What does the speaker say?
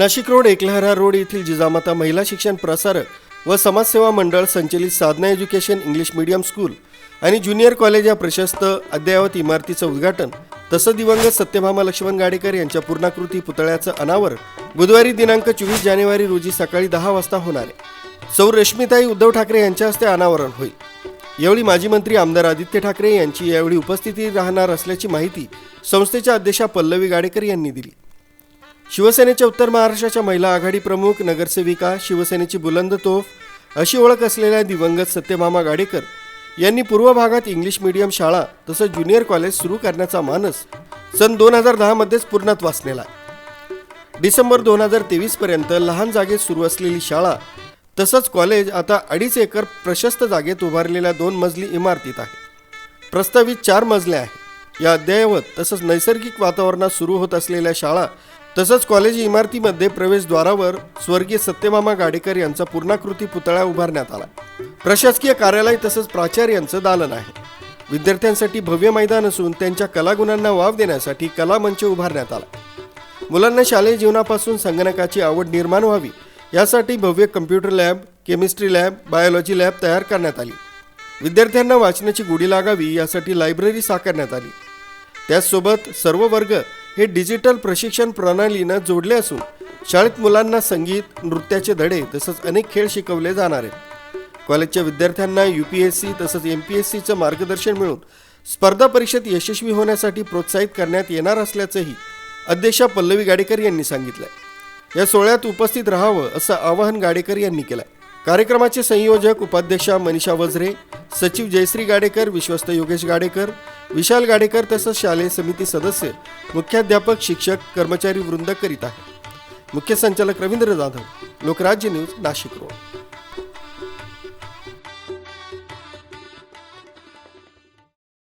Nashik road Eklahara road येथील जिजामाता महिला शिक्षण प्रसारक व समाजसेवा मंडळ संचलित Sadhana education English medium school आणि ज्युनियर कॉलेज या प्रशस्त अद्ययावत इमारतीचं उद्घाटन तसं दिवंगत सत्यभामा लक्ष्मण गाडेकर यांच्या पूर्णाकृती पुतळ्याचं अनावरण बुधवारी दिनांक चोवीस जानेवारी रोजी सकाळी दहा वाजता होणार आहे. सौ रश्मिताई उद्धव ठाकरे यांच्या हस्ते अनावरण होईल. यावेळी माजी मंत्री आमदार आदित्य ठाकरे यांची यावेळी उपस्थिती राहणार असल्याची माहिती संस्थेच्या अध्यक्षा पल्लवी गाडेकर यांनी दिली. शिवसेनेच्या उत्तर महाराष्ट्राच्या महिला आघाडी प्रमुख नगरसेविका शिवसेनेची बुलंद तोफ अशी ओळख असलेल्या दिवंगत सत्यभामा गाडेकर यांनी पूर्व भागात इंग्लिश मीडियम शाळा तसंच ज्युनियर कॉलेज सुरू करण्याचा मानस सन दोन हजार दहामध्येच पूर्णत्वास नेला डिसेंबर दोन हजार तेवीसपर्यंत लहान जागेत सुरू असलेली शाळा तसंच कॉलेज आता अडीच एकर प्रशस्त जागेत उभारलेल्या दोन मजली इमारतीत आहे. प्रस्तावित चार मजल्या आहे या अद्ययावत तसंच नैसर्गिक वातावरणात सुरू होत असलेल्या शाळा तसंच कॉलेज इमारतीमध्ये प्रवेशद्वारावर स्वर्गीय सत्यमामा गाडेकर यांचा पूर्णाकृती पुतळा उभारण्यात आला. प्रशासकीय कार्यालय तसंच प्राचार्यांचं दालन आहे. विद्यार्थ्यांसाठी भव्य मैदान असून त्यांच्या कलागुणांना वाव देण्यासाठी कला मंच उभारण्यात आला. मुलांना शालेय जीवनापासून संगणकाची आवड निर्माण व्हावी यासाठी भव्य computer lab chemistry lab biology lab तयार करण्यात आली. विद्यार्थ्यांना वाचनाची गोडी लागावी यासाठी लायब्ररी साकारण्यात आली. त्याचसोबत सर्व वर्ग हे डिजिटल प्रशिक्षण प्रणालीनं जोडले असून शाळेत मुलांना संगीत नृत्याचे धडे तसंच अनेक खेळ शिकवले जाणार आहेत. कॉलेजच्या विद्यार्थ्यांना यू पी एस सी तसंच एम पी एस सीचं मार्गदर्शन मिळून स्पर्धा परीक्षेत यशस्वी होण्यासाठी प्रोत्साहित करण्यात येणार असल्याचंही अध्यक्षा पल्लवी गाडेकर यांनी सांगितलंय. या सोहळ्यात उपस्थित राहावं असं आवाहन गाडेकर यांनी केलं कार्यक्रमाचे संयोजक उपाध्यक्षा मनीषा वज्रे सचिव जयश्री गाडेकर विश्वस्त योगेश गाडेकर विशाल गाडेकर तसंच शालेय समिती सदस्य मुख्याध्यापक शिक्षक कर्मचारी वृंद करीत आहे मुख्य संचालक रवींद्र जाधव लोकराज्य न्यूज नाशिक रोड